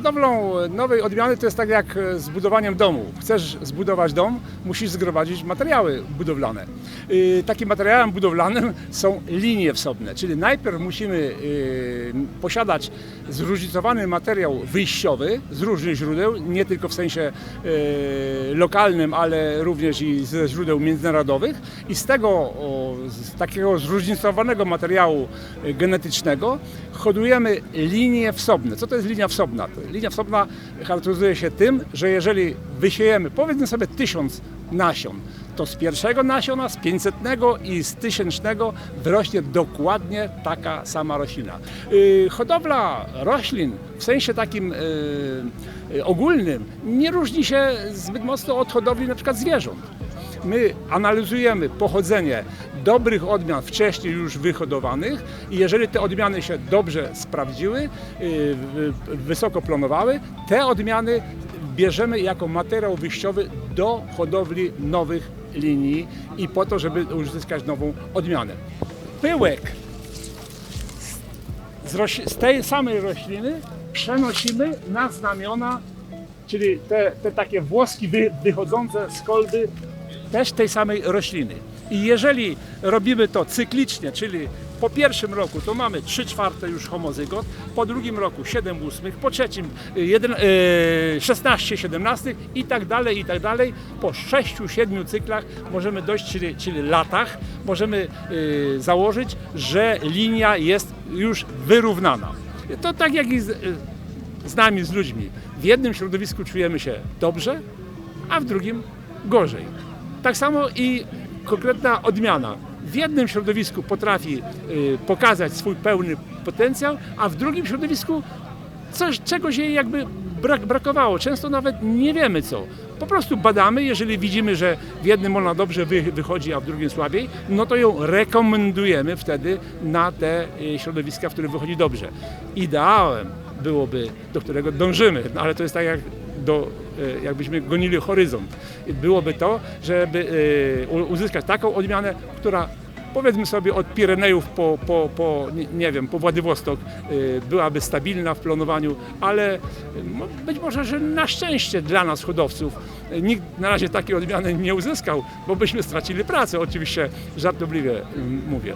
hodowlą nowej odmiany to jest tak jak z budowaniem domu. Chcesz zbudować dom, musisz zgromadzić materiały budowlane. Yy, Takim materiałem budowlanym są linie wsobne, czyli najpierw musimy yy, posiadać zróżnicowany materiał wyjściowy z różnych źródeł, nie tylko w sensie yy, lokalnym, ale również i ze źródeł międzynarodowych i z tego z takiego zróżnicowanego materiału y, genetycznego hodujemy linie wsobne. Co to jest linia wsobna? Linia wsobna charakteryzuje się tym, że jeżeli wysiejemy powiedzmy sobie tysiąc nasion, to z pierwszego nasiona, z 500 i z tysięcznego wyrośnie dokładnie taka sama roślina. Yy, hodowla roślin w sensie takim yy, ogólnym nie różni się zbyt mocno od hodowli przykład zwierząt. My analizujemy pochodzenie dobrych odmian wcześniej już wyhodowanych i jeżeli te odmiany się dobrze sprawdziły, wy- wysoko planowały, te odmiany bierzemy jako materiał wyjściowy do hodowli nowych linii i po to, żeby uzyskać nową odmianę. Pyłek z, z tej samej rośliny przenosimy na znamiona, czyli te, te takie włoski wy, wychodzące z kolby też tej samej rośliny. I jeżeli robimy to cyklicznie, czyli po pierwszym roku to mamy 3 czwarte już homozygot, po drugim roku 7 ósmych, po trzecim y, jeden- y, 16 17 i tak dalej, i tak dalej. Po 6-7 cyklach możemy dojść, czyli, czyli latach, możemy y, założyć, że linia jest już wyrównana. To tak jak i z, y, z nami, z ludźmi. W jednym środowisku czujemy się dobrze, a w drugim gorzej. Tak samo i konkretna odmiana. W jednym środowisku potrafi y, pokazać swój pełny potencjał, a w drugim środowisku coś, czegoś jej jakby brak, brakowało. Często nawet nie wiemy co. Po prostu badamy, jeżeli widzimy, że w jednym ona dobrze wy, wychodzi, a w drugim słabiej, no to ją rekomendujemy wtedy na te y, środowiska, w których wychodzi dobrze. Ideałem byłoby, do którego dążymy, no ale to jest tak jak do, e, jakbyśmy gonili horyzont. Byłoby to, żeby e, uzyskać taką odmianę, która powiedzmy sobie od Pirenejów po, po, po nie, wiem, po Władywostok e, byłaby stabilna w planowaniu, ale być może, że na szczęście dla nas hodowców nikt na razie takiej odmiany nie uzyskał, bo byśmy stracili pracę, oczywiście żartobliwie mówię.